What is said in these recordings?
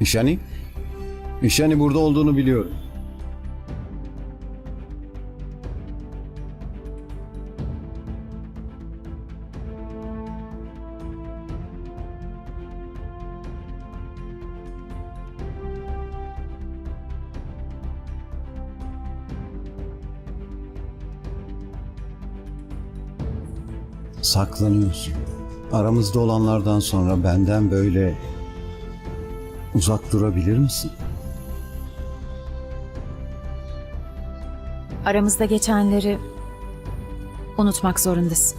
İşani? İşani burada olduğunu biliyorum. Saklanıyorsun. Aramızda olanlardan sonra benden böyle uzak durabilir misin? Aramızda geçenleri unutmak zorundasın.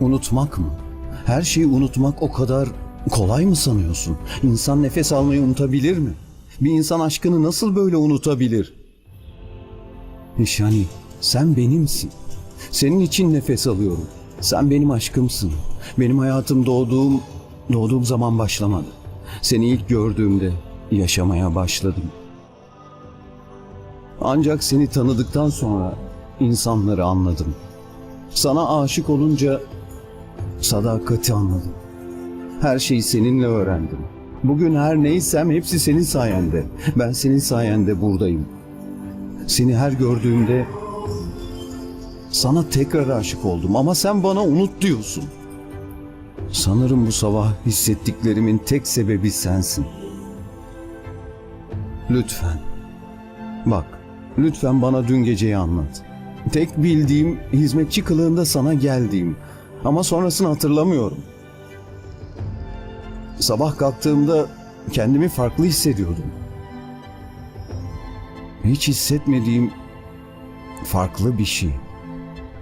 Unutmak mı? Her şeyi unutmak o kadar kolay mı sanıyorsun? İnsan nefes almayı unutabilir mi? Bir insan aşkını nasıl böyle unutabilir? Nişani, sen benimsin. Senin için nefes alıyorum. Sen benim aşkımsın. Benim hayatım doğduğum, doğduğum zaman başlamadı. Seni ilk gördüğümde yaşamaya başladım. Ancak seni tanıdıktan sonra insanları anladım. Sana aşık olunca sadakati anladım. Her şeyi seninle öğrendim. Bugün her neysem hepsi senin sayende. Ben senin sayende buradayım. Seni her gördüğümde sana tekrar aşık oldum ama sen bana unut diyorsun. Sanırım bu sabah hissettiklerimin tek sebebi sensin. Lütfen. Bak, lütfen bana dün geceyi anlat. Tek bildiğim hizmetçi kılığında sana geldiğim. Ama sonrasını hatırlamıyorum. Sabah kalktığımda kendimi farklı hissediyordum. Hiç hissetmediğim farklı bir şey.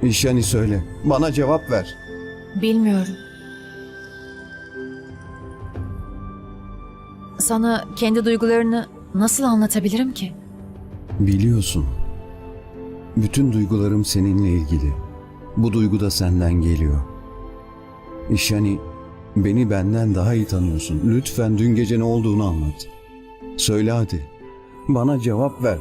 İşani söyle. Bana cevap ver. Bilmiyorum. Sana kendi duygularını nasıl anlatabilirim ki? Biliyorsun. Bütün duygularım seninle ilgili. Bu duygu da senden geliyor. İşani beni benden daha iyi tanıyorsun. Lütfen dün gece ne olduğunu anlat. Söyle hadi. Bana cevap ver.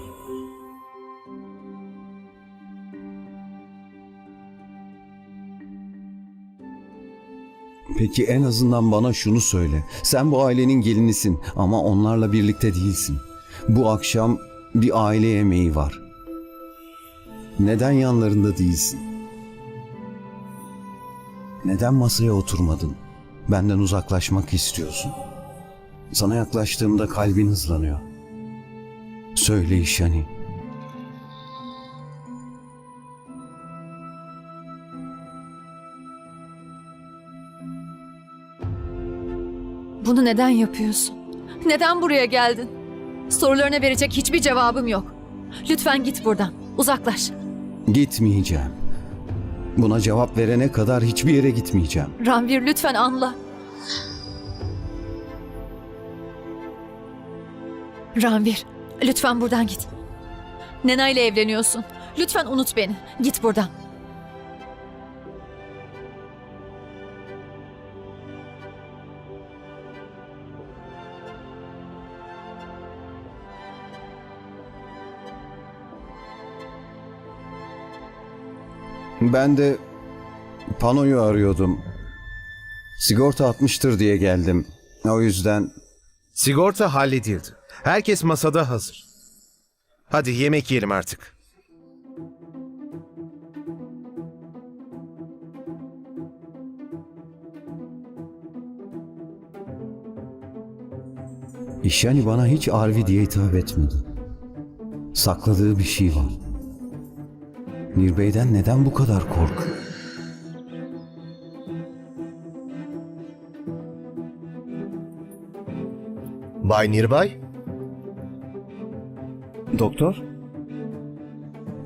Peki en azından bana şunu söyle. Sen bu ailenin gelinisin ama onlarla birlikte değilsin. Bu akşam bir aile yemeği var. Neden yanlarında değilsin? Neden masaya oturmadın? Benden uzaklaşmak istiyorsun. Sana yaklaştığımda kalbin hızlanıyor. Söyle İşani. Bunu neden yapıyorsun? Neden buraya geldin? Sorularına verecek hiçbir cevabım yok. Lütfen git buradan. Uzaklaş. Gitmeyeceğim. Buna cevap verene kadar hiçbir yere gitmeyeceğim. Ranvir lütfen anla. Ranvir, lütfen buradan git. Nena ile evleniyorsun. Lütfen unut beni. Git buradan. Ben de panoyu arıyordum. Sigorta atmıştır diye geldim. O yüzden Sigorta halledildi. Herkes masada hazır. Hadi yemek yiyelim artık. İşani bana hiç Arvi diye hitap etmedi. Sakladığı bir şey var. Nirbey'den neden bu kadar korkuyor? Bay Nirbay, Doktor?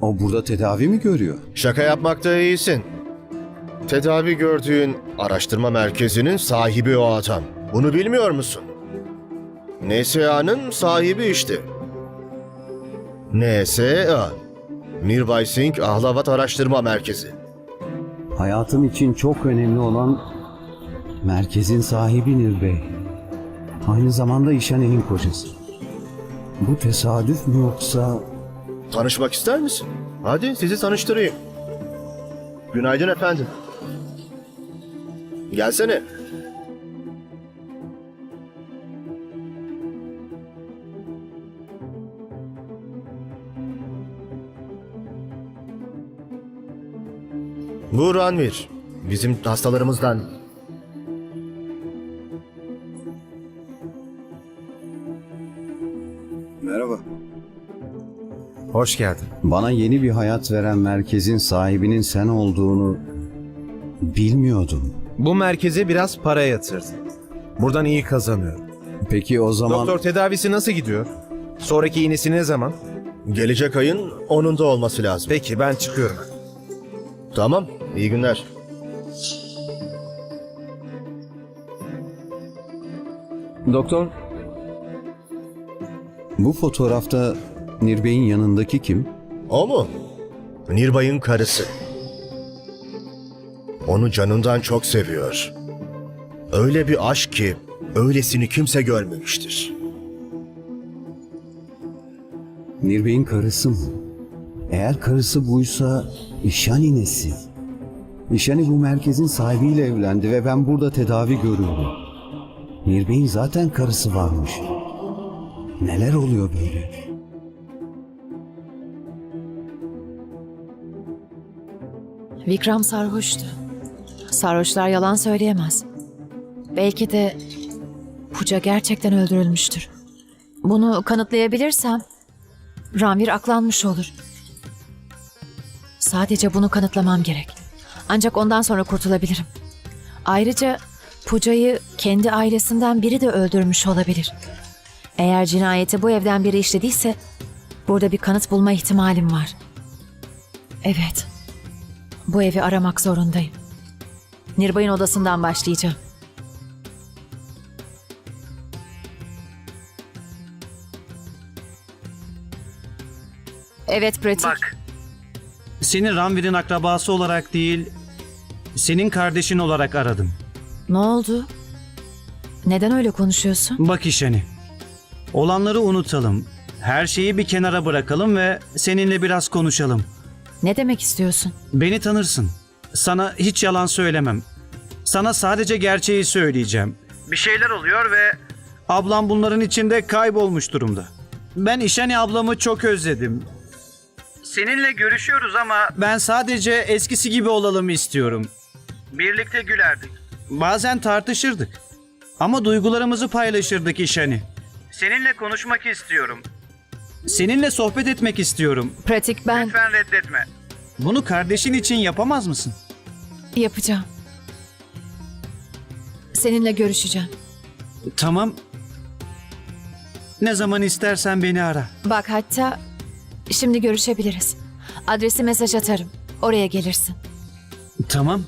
O burada tedavi mi görüyor? şaka yapmakta iyisin. Tedavi gördüğün araştırma merkezinin sahibi o adam. Bunu bilmiyor musun? NSA'nın sahibi işte. NSA. Nirbay Singh Ahlavat Araştırma Merkezi. Hayatım için çok önemli olan merkezin sahibi Nirbey. Aynı zamanda İşani'nin kocası. Bu tesadüf mü yoksa Tanışmak ister misin? Hadi sizi tanıştırayım. Günaydın efendim. Gelsene. Bu Ranvir. Bizim hastalarımızdan. Hoş geldin. Bana yeni bir hayat veren merkezin sahibinin sen olduğunu bilmiyordum. Bu merkeze biraz para yatırdım. Buradan iyi kazanıyorum. Peki o zaman Doktor tedavisi nasıl gidiyor? Sonraki iğnesi ne zaman? Gelecek ayın 10'unda olması lazım. Peki ben çıkıyorum. Tamam. İyi günler. Doktor bu fotoğrafta Nirbey'in yanındaki kim? O mu? Nirbay'ın karısı. Onu canından çok seviyor. Öyle bir aşk ki öylesini kimse görmemiştir. Nirbey'in karısı mı? Eğer karısı buysa İşani nesi? İşani bu merkezin sahibiyle evlendi ve ben burada tedavi görüyorum. Nirbey'in zaten karısı varmış. Neler oluyor böyle? Vikram sarhoştu. Sarhoşlar yalan söyleyemez. Belki de Puca gerçekten öldürülmüştür. Bunu kanıtlayabilirsem Ranvir aklanmış olur. Sadece bunu kanıtlamam gerek. Ancak ondan sonra kurtulabilirim. Ayrıca Puca'yı kendi ailesinden biri de öldürmüş olabilir. Eğer cinayeti bu evden biri işlediyse burada bir kanıt bulma ihtimalim var. Evet. Bu evi aramak zorundayım. Nirbay'ın odasından başlayacağım. Evet pratik. Bak. Seni Ranvir'in akrabası olarak değil, senin kardeşin olarak aradım. Ne oldu? Neden öyle konuşuyorsun? Bak işeni. Olanları unutalım. Her şeyi bir kenara bırakalım ve seninle biraz konuşalım. Ne demek istiyorsun? Beni tanırsın. Sana hiç yalan söylemem. Sana sadece gerçeği söyleyeceğim. Bir şeyler oluyor ve ablam bunların içinde kaybolmuş durumda. Ben İşani ablamı çok özledim. Seninle görüşüyoruz ama ben sadece eskisi gibi olalım istiyorum. Birlikte gülerdik. Bazen tartışırdık. Ama duygularımızı paylaşırdık İşani. Seninle konuşmak istiyorum. Seninle sohbet etmek istiyorum. Pratik ben Lütfen reddetme. Bunu kardeşin için yapamaz mısın? yapacağım. Seninle görüşeceğim. Tamam. Ne zaman istersen beni ara. Bak hatta şimdi görüşebiliriz. Adresi mesaj atarım. Oraya gelirsin. Tamam.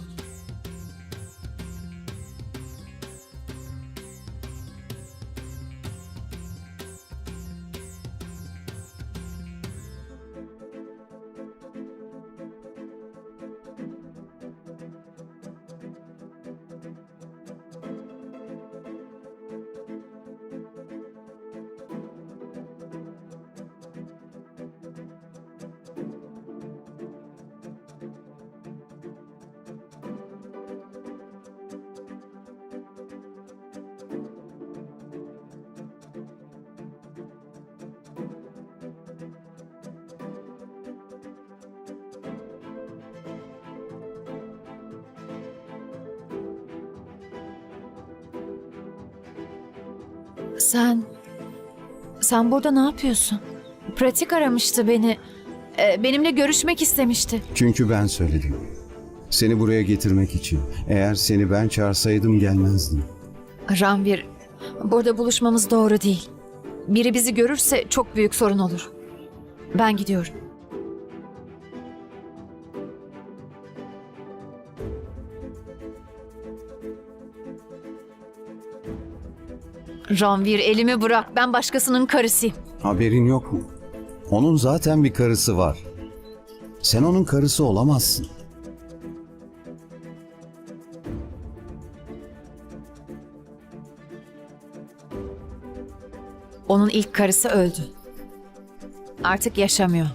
Sen... Sen burada ne yapıyorsun? Pratik aramıştı beni. Ee, benimle görüşmek istemişti. Çünkü ben söyledim. Seni buraya getirmek için. Eğer seni ben çağırsaydım gelmezdin. Ranvir, burada buluşmamız doğru değil. Biri bizi görürse çok büyük sorun olur. Ben gidiyorum. Ranvir elimi bırak. Ben başkasının karısıyım. Haberin yok mu? Onun zaten bir karısı var. Sen onun karısı olamazsın. Onun ilk karısı öldü. Artık yaşamıyor.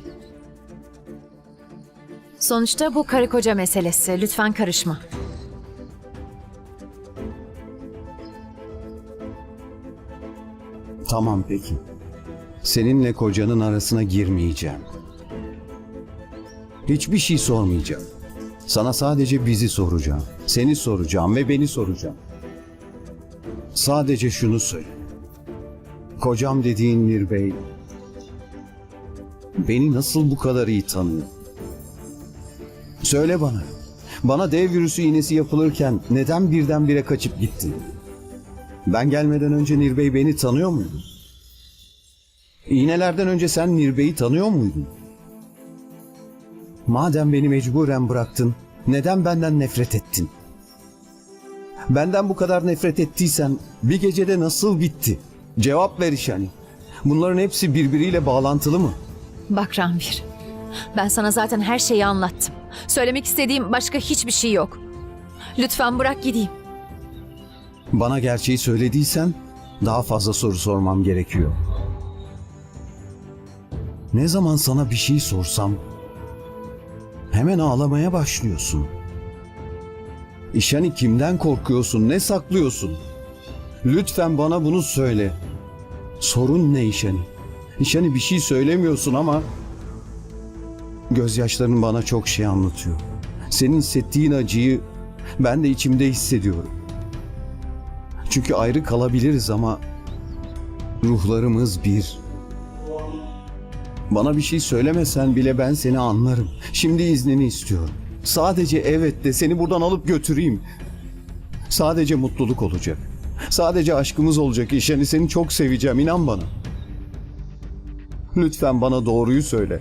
Sonuçta bu karı koca meselesi. Lütfen karışma. Tamam peki. Seninle kocanın arasına girmeyeceğim. Hiçbir şey sormayacağım. Sana sadece bizi soracağım. Seni soracağım ve beni soracağım. Sadece şunu söyle. Kocam dediğin Nirbey beni nasıl bu kadar iyi tanıyor? Söyle bana. Bana dev virüsü iğnesi yapılırken neden birdenbire kaçıp gittin? Ben gelmeden önce Nirbey beni tanıyor muydu? İğnelerden önce sen Nirbey'i tanıyor muydun? Madem beni mecburen bıraktın, neden benden nefret ettin? Benden bu kadar nefret ettiysen bir gecede nasıl bitti? Cevap ver işani. Bunların hepsi birbiriyle bağlantılı mı? Bak Ranvir. Ben sana zaten her şeyi anlattım. Söylemek istediğim başka hiçbir şey yok. Lütfen bırak gideyim. Bana gerçeği söylediysen daha fazla soru sormam gerekiyor. Ne zaman sana bir şey sorsam hemen ağlamaya başlıyorsun. İşani kimden korkuyorsun? Ne saklıyorsun? Lütfen bana bunu söyle. Sorun ne İşani? İşani bir şey söylemiyorsun ama gözyaşların bana çok şey anlatıyor. Senin hissettiğin acıyı ben de içimde hissediyorum. Çünkü ayrı kalabiliriz ama ruhlarımız bir. Bana bir şey söylemesen bile ben seni anlarım. Şimdi iznini istiyorum. Sadece evet de seni buradan alıp götüreyim. Sadece mutluluk olacak. Sadece aşkımız olacak işeni seni çok seveceğim inan bana. Lütfen bana doğruyu söyle.